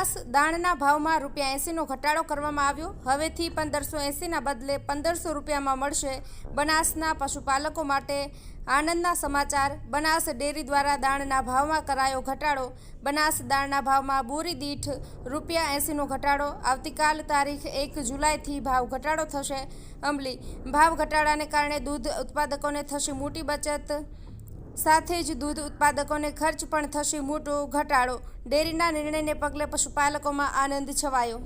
બનાસ દાણના ભાવમાં રૂપિયા એંસીનો ઘટાડો કરવામાં આવ્યો. હવેથી પંદરસો એંસીના બદલે પંદરસો રૂપિયામાં મળશે બનાસના પશુપાલકો માટે. આનંદના સમાચાર, બનાસ ડેરી દ્વારા દાણના ભાવમાં કરાયો ઘટાડો. બનાસ દાણના ભાવમાં બોરી દીઠ રૂપિયા એંસીનો ઘટાડો. આવતીકાલ તારીખ એક જુલાઈથી ભાવ ઘટાડો થશે. અમલી, ભાવ ઘટાડાને કારણે દૂધ ઉત્પાદકોને થશે મોટી બચત. સાથે જ દૂધ ઉત્પાદકોને ખર્ચ પણ થશે મોટો ઘટાડો. ડેરીના નિર્ણયને પગલે પશુપાલકોમાં આનંદ છવાયો.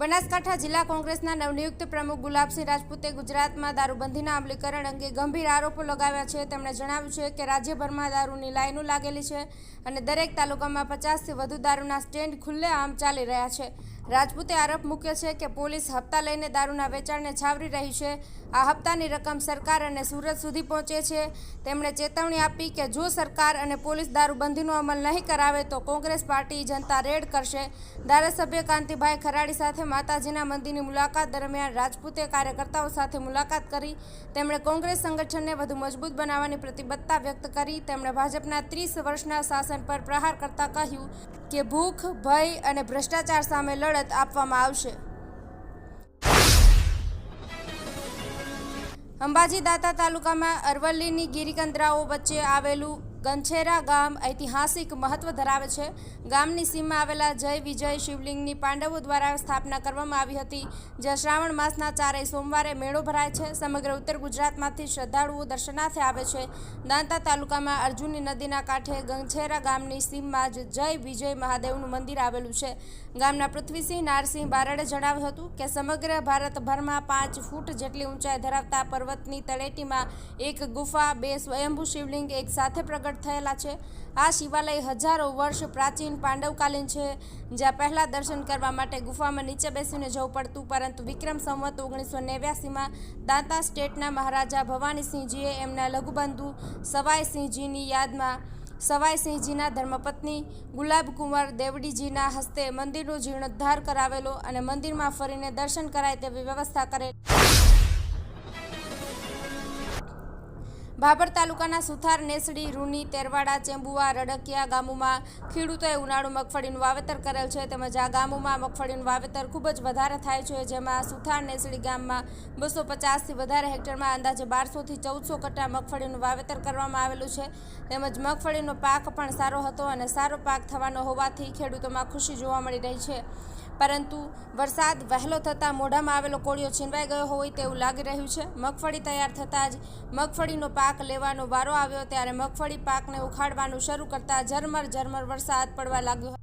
બનાસકાંઠા જિલ્લા કોંગ્રેસના નવનિયુક્ત પ્રમુખ ગુલાબસિંહ રાજપૂતે ગુજરાતમાં દારૂબંધીના અમલીકરણ અંગે ગંભીર આરોપો લગાવ્યા છે. તેમણે જણાવ્યું છે કે રાજ્યભરમાં દારૂની લાઈનો લાગેલી છે અને દરેક તાલુકામાં પચાસથી વધુ દારૂના સ્ટેન્ડ ખુલ્લેઆમ ચાલી રહ્યા છે. રાજપૂતે આરોપ મૂક્યો છે કે પોલીસ હપ્તા લઈને દારૂના વેચાણને છાવરી રહી છે. આ હપ્તાની રકમ સરકાર અને સુરત સુધી પહોંચે છે. તેમણે ચેતવણી આપી કે જો સરકાર અને પોલીસ દારૂબંધીનો અમલ નહીં કરાવે તો કોંગ્રેસ પાર્ટી જનતા રેડ કરશે. ધારાસભ્ય કાંતિભાઈ ખરાડી સાથે માતાજીના મંદિરની મુલાકાત દરમિયાન રાજપૂતે કાર્યકર્તાઓ સાથે મુલાકાત કરી. તેમણે કોંગ્રેસ સંગઠનને વધુ મજબૂત બનાવવાની પ્રતિબદ્ધતા વ્યક્ત કરી. તેમણે ભાજપના ત્રીસ વર્ષના શાસન પર પ્રહાર કરતા કહ્યું કે ભૂખ, ભય અને ભ્રષ્ટાચાર સામે લડત આપવામાં આવશે. અંબાજી દાતા તાલુકામાં અરવલ્લીની ગિરિકંદરાઓ વચ્ચે આવેલું ગંછેરા ગામ ઐતિહાસિક મહત્વ ધરાવે છે. ગામની સીમમાં આવેલા જય વિજય શિવલિંગની પાંડવો દ્વારા સ્થાપના કરવામાં આવી હતી. જ્યાં શ્રાવણ માસના ચારેય સોમવારે મેળો ભરાય છે. સમગ્ર ઉત્તર ગુજરાતમાંથી શ્રદ્ધાળુઓ દર્શનાર્થે આવે છે. દાંતા તાલુકામાં અર્જુનની નદીના કાંઠે ગંછેરા ગામની સીમમાં જ જય વિજય મહાદેવનું મંદિર આવેલું છે. ગામના પૃથ્વીસિંહ નારસિંહ બારડે જણાવ્યું હતું કે સમગ્ર ભારતભરમાં પાંચ ફૂટ જેટલી ઊંચાઈ ધરાવતા પર્વતની તળેટીમાં એક ગુફા, બે સ્વયંભૂ શિવલિંગ એક સાથે પ્રગટ થયેલા છે. આ શિવાલય હજારો વર્ષ પ્રાચીન પાંડવકાલીન છે. જ્યાં પહેલાં દર્શન કરવા માટે ગુફામાં નીચે બેસીને જવું પડતું, પરંતુ વિક્રમ સંવત ઓગણીસો નેવ્યાસીમાં દાંતા સ્ટેટના મહારાજા ભવાનીસિંહજીએ એમના લઘુબંધુ સવાઈસિંહજીની યાદમાં સવાઈસિંહજીના ધર્મપત્ની ગુલાબકુંવર દેવડીજીના હસ્તે મંદિરનો જીર્ણોદ્ધાર કરાવેલો અને મંદિરમાં ફરીને દર્શન કરાય તેવી વ્યવસ્થા કરેલ. ભાભર તાલુકાના સુથાર, નેસડી, રૂની, તેરવાડા ચેમ્બુઆ રડકિયા ગામોમાં ખેડૂતોએ ઉનાળુ મગફળીનું વાવેતર કરેલ છે. તેમજ આ ગામોમાં મગફળીનું વાવેતર ખૂબ જ વધારે થાય છે, જેમાં સુથાર, નેસડી ગામમાં બસો પચાસથી વધારે હેક્ટરમાં અંદાજે બારસોથી ચૌદસો કટ્ટા મગફળીનું વાવેતર કરવામાં આવેલું છે. તેમજ મગફળીનો પાક પણ સારો હતો અને સારો પાક થવાનો હોવાથી ખેડૂતોમાં ખુશી જોવા મળી રહી છે. પરંતુ વરસાદ વહેલો થતાં મોઢામાં આવેલો કોળિયો છીનવાઈ ગયો હોય તેવું લાગી રહ્યું છે. મગફળી તૈયાર થતાં જ મગફળીનો પાક લેવાનો વારો આવ્યો ત્યારે મગફળી પાકને ઉખાડવાનું શરૂ કરતાં ઝરમર ઝરમર વરસાદ પડવા લાગ્યો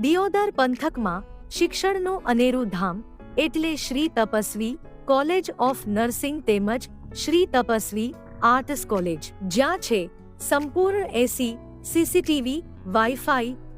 દિયોદર પંથકમાં શિક્ષણનું અનેરું ધામ એટલે Shri Tapasvi college of nursing તેમજ શ્રી તપસ્વી આર્ટ્સ કોલેજ, જ્યાં છે સંપૂર્ણ AC, CCTV, wifi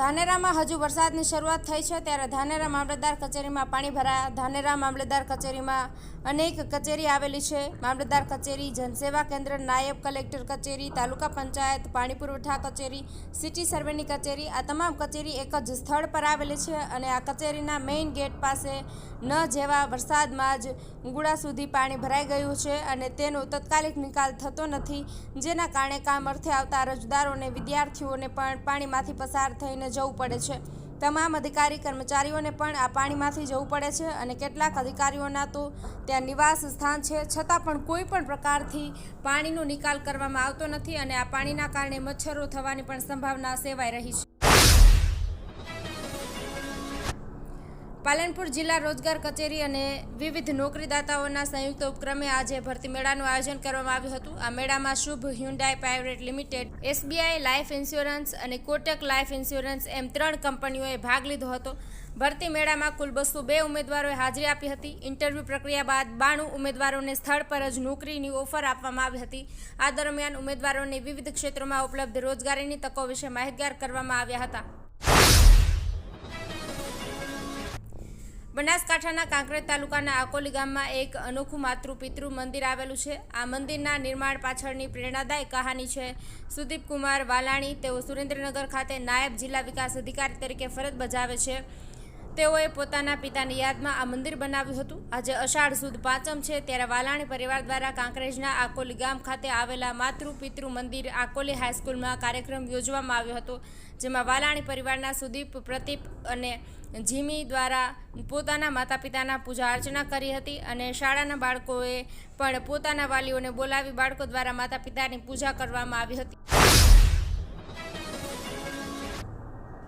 ધાનેરામાં હજુ વરસાદની શરૂઆત થઈ છે, ત્યારે ધાનેરા મામલતદાર કચેરીમાં પાણી ભરાયા. ધાનેરા મામલતદાર કચેરીમાં અનેક કચેરી આવેલી છે. મામલતદાર કચેરી, જનસેવા કેન્દ્ર, નાયબ કલેક્ટર કચેરી, તાલુકા પંચાયત, પાણી પુરવઠા કચેરી, સિટી સર્વેની કચેરી, આ તમામ કચેરી એક જ સ્થળ પર આવેલી છે અને આ કચેરીના મેઇન ગેટ પાસે ન જેવા વરસાદમાં જ ગુડા સુધી પાણી ભરાઈ ગયું છે અને તેનો તત્કાલિક નિકાલ થતો નથી. જેના કારણે કામ અર્થે આવતા અરજદારોને વિદ્યાર્થીઓને પણ પાણીમાંથી પસાર થઈને જવું પડે છે. તમામ અધિકારી કર્મચારીઓને પણ આ પાણીમાંથી જવું પડે છે અને કેટલાક અધિકારીઓના તો ત્યાં નિવાસ સ્થાન છે. છતાં પણ કોઈ પણ પ્રકારથી પાણીનો નિકાલ કરવામાં આવતો નથી અને આ પાણીના કારણે મચ્છરો થવાની પણ સંભાવના સેવાઈ રહી છે. પાલનપુર જિલ્લા રોજગાર કચેરી અને વિવિધ નોકરીદાતાઓના સંયુક્ત ઉપક્રમે આજે ભરતી મેળાનું આયોજન કરવામાં આવ્યું હતું. આ મેળામાં Shubh Hyundai private limited SBI life insurance અને કોટક લાઈફ ઇન્સ્યોરન્સ એમ ત્રણ કંપનીઓએ ભાગ લીધો હતો. ભરતી મેળામાં કુલ બસો બે ઉમેદવારોએ હાજરી આપી હતી. ઇન્ટરવ્યૂ પ્રક્રિયા બાદ બાણું ઉમેદવારોને સ્થળ પર જ નોકરીની ઓફર આપવામાં આવી હતી. આ દરમિયાન ઉમેદવારોને વિવિધ ક્ષેત્રોમાં ઉપલબ્ધ રોજગારીની તકો વિશે માહિતગાર કરવામાં આવ્યા હતા. બનાસકાંઠાના કાંકરેજ તાલુકાના આકોલી ગામમાં એક અનોખું માતૃ પિતૃ મંદિર આવેલું છે. આ મંદિરના નિર્માણ પાછળની પ્રેરણાદાયક કહાની છે. સુદીપ કુમાર વાલાણી તેઓ સુરેન્દ્રનગર ખાતે નાયબ જિલ્લા વિકાસ અધિકારી તરીકે ફરજ બજાવે છે. તેઓએ પોતાના પિતાની યાદમાં આ મંદિર બનાવ્યું હતું. આજે અષાઢ સુદ પાંચમ છે ત્યારે વાલાણી પરિવાર દ્વારા કાંકરેજના આકોલી ગામ ખાતે આવેલા માતૃ પિતૃ મંદિર આકોલી હાઈસ્કૂલમાં કાર્યક્રમ યોજવામાં આવ્યો હતો, જેમાં વાલાણી પરિવારના સુદીપ, પ્રતિપ અને જીમી દ્વારા પોતાના માતા પિતાના પૂજા અર્ચના કરી હતી અને શાળાના બાળકોએ પણ પોતાના વાલીઓને બોલાવી બાળકો દ્વારા માતા પિતાની પૂજા કરવામાં આવી હતી.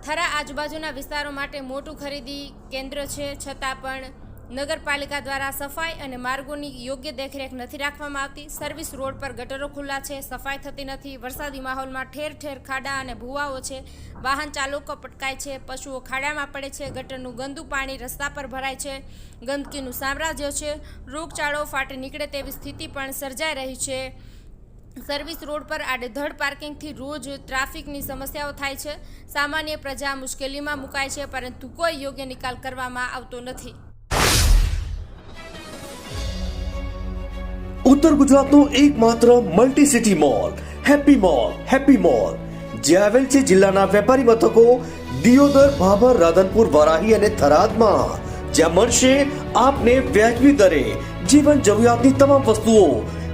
થરા આજુબાજુના વિસ્તારો માટે મોટું ખરીદી કેન્દ્ર છે. છતાં પણ નગરપાલિકા દ્વારા સફાઈ અને માર્ગોની યોગ્ય દેખરેખ નથી રાખવામાં આવતી. સર્વિસ રોડ પર ગટરો ખુલ્લા છે. સફાઈ થતી નથી. વરસાદી માહોલમાં ઠેર ઠેર ખાડા અને ભૂવાઓ છે. વાહન ચાલકો પટકાય છે. પશુઓ ખાડામાં પડે છે. ગટરનું ગંદુ પાણી રસ્તા પર ભરાય છે. ગંદકીનું સામ્રાજ્ય છે. રોગચાળો ફાટી નીકળે તેવી સ્થિતિ પણ સર્જાઈ રહી છે. સર્વિસ રોડ પર આડેધડ પાર્કિંગથી રોજ ટ્રાફિકની સમસ્યાઓ થાય છે. સામાન્ય પ્રજા મુશ્કેલીમાં મુકાય છે, પરંતુ કોઈ યોગ્ય નિકાલ કરવામાં આવતો નથી. ઉત્તર ગુજરાતનું એકમાત્ર multi city mall happy mall happy mall, જે આવેલ છે જિલ્લાના વેપારી મથકો દિયોદર, ભાભર, રાધનપુર, વરાહી અને થરાદમાં. જ્યાં મળશે આપને વ્યાજબી દરે જીવન જરૂરિયાતની તમામ વસ્તુઓ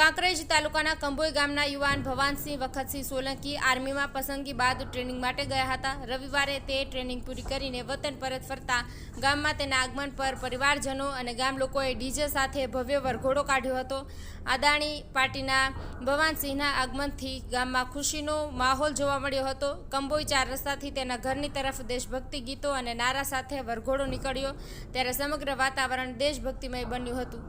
કાંકરેજ તાલુકાના કંબોઈ ગામના યુવાન ભવાનસિંહ વખતસિંહ સોલંકી આર્મીમાં પસંદગી બાદ ટ્રેનિંગ માટે ગયા હતા. રવિવારે તે ટ્રેનિંગ પૂરી કરીને વતન પરત ફરતા ગામમાં તેના આગમન પર પરિવારજનો અને ગામ લોકોએ ડીજે સાથે ભવ્ય વરઘોડો કાઢ્યો હતો. આદાણી પાર્ટીના ભવાનસિંહના આગમનથી ગામમાં ખુશીનો માહોલ જોવા મળ્યો હતો. કંબોઈ ચાર રસ્તાથી તેના ઘરની તરફ દેશભક્તિ ગીતો અને નારા સાથે વરઘોડો નીકળ્યો. ત્યારે સમગ્ર વાતાવરણ દેશભક્તિમય બન્યું હતું.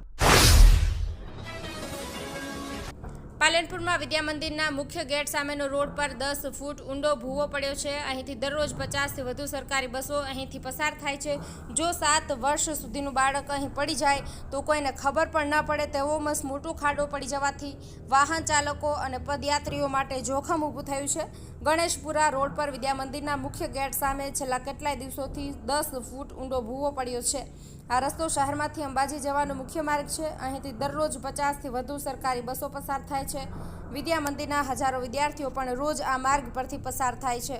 પાલનપુરમાં વિદ્યા મંદિરના મુખ્ય ગેટ સામેનો રોડ પર દસ ફૂટ ઊંડો ભૂવો પડ્યો છે. અહીંથી દરરોજ પચાસથી વધુ સરકારી બસો અહીંથી પસાર થાય છે. જો સાત વર્ષ સુધીનું બાળક અહીં પડી જાય તો કોઈને ખબર પણ ન પડે તેવો મસ્ત મોટું ખાડો પડી જવાથી વાહન ચાલકો અને પદયાત્રીઓ માટે જોખમ ઊભું થયું છે. ગણેશપુરા રોડ પર વિદ્યા મંદિરના મુખ્ય ગેટ સામે છેલ્લા કેટલાય દિવસોથી દસ ફૂટ ઊંડો ભૂવો પડ્યો છે. આ રસ્તો શહેરમાંથી અંબાજી જવાનો મુખ્ય માર્ગ છે. અહીંથી દરરોજ પચાસથી વધુ સરકારી બસો પસાર થાય છે. વિદ્યા મંદિરના હજારો વિદ્યાર્થીઓ પણ રોજ આ માર્ગ પરથી પસાર થાય છે.